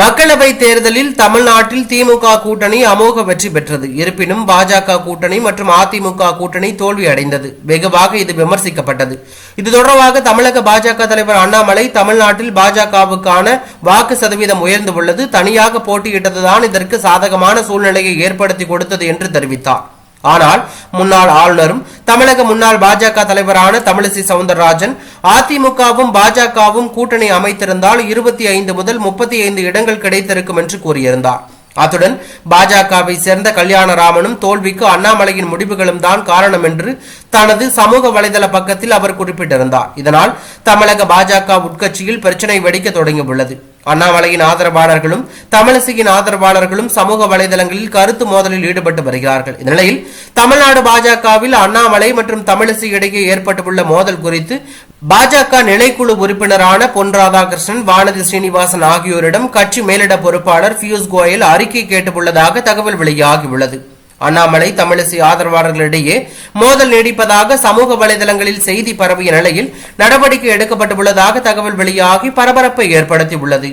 மக்களவை தேர்தலில் தமிழ்நாட்டில் திமுக கூட்டணி அமோக வெற்றி பெற்றது. இருப்பினும் பாஜக கூட்டணி மற்றும் அதிமுக கூட்டணி தோல்வி அடைந்தது வெகுவாக இது விமர்சிக்கப்பட்டது. இது தொடர்பாக தமிழக பாஜக தலைவர் அண்ணாமலை தமிழ்நாட்டில் பாஜகவுக்கான வாக்கு சதவீதம் உயர்ந்து உள்ளது. தனியாக போட்டியிட்டதுதான் இதற்கு சாதகமான சூழ்நிலையை ஏற்படுத்தி கொடுத்தது என்று தெரிவித்தார். ஆனால் முன்னாள் ஆளுநரும் தமிழக முன்னாள் பாஜக தலைவரான தமிழிசை சவுந்தரராஜன் அதிமுகவும் பாஜகவும் கூட்டணி அமைத்திருந்தால் இருபத்தி ஐந்து முதல் முப்பத்தி ஐந்து இடங்கள் கிடைத்திருக்கும் என்று கூறியிருந்தார். அத்துடன் பாஜகவை சேர்ந்த கல்யாணராமனும் தோல்விக்கு அண்ணாமலையின் முடிவுகளும் தான் காரணம் என்று தனது சமூக வலைதள பக்கத்தில் அவர் குறிப்பிட்டிருந்தார். இதனால் தமிழக பாஜக உட்கட்சியில் பிரச்சனை வெடிக்க தொடங்கியுள்ளது. அண்ணாமலையின் ஆதரவாளர்களும் தமிழிசையின் ஆதரவாளர்களும் சமூக வலைதளங்களில் கருத்து மோதலில் ஈடுபட்டு வருகிறார்கள். இந்நிலையில் தமிழ்நாடு பாஜகவில் அண்ணாமலை மற்றும் தமிழிசை இடையே ஏற்பட்டுள்ள மோதல் குறித்து பாஜக நிலைக்குழு உறுப்பினரான பொன் ராதாகிருஷ்ணன் வானதி ஸ்ரீனிவாசன் ஆகியோரிடம் கட்சி மேலிட பொறுப்பாளர் பியூஷ் கோயல் அறிக்கை கேட்டுள்ளதாக தகவல் வெளியாகியுள்ளது. அண்ணாமலை தமிழிசை ஆதரவாளர்களிடையே மோதல் நீடிப்பதாக சமூக வலைதளங்களில் செய்தி பரவிய நிலையில் நடவடிக்கை எடுக்கப்பட்டுள்ளதாக தகவல் வெளியாகி பரபரப்பை ஏற்படுத்தியுள்ளது.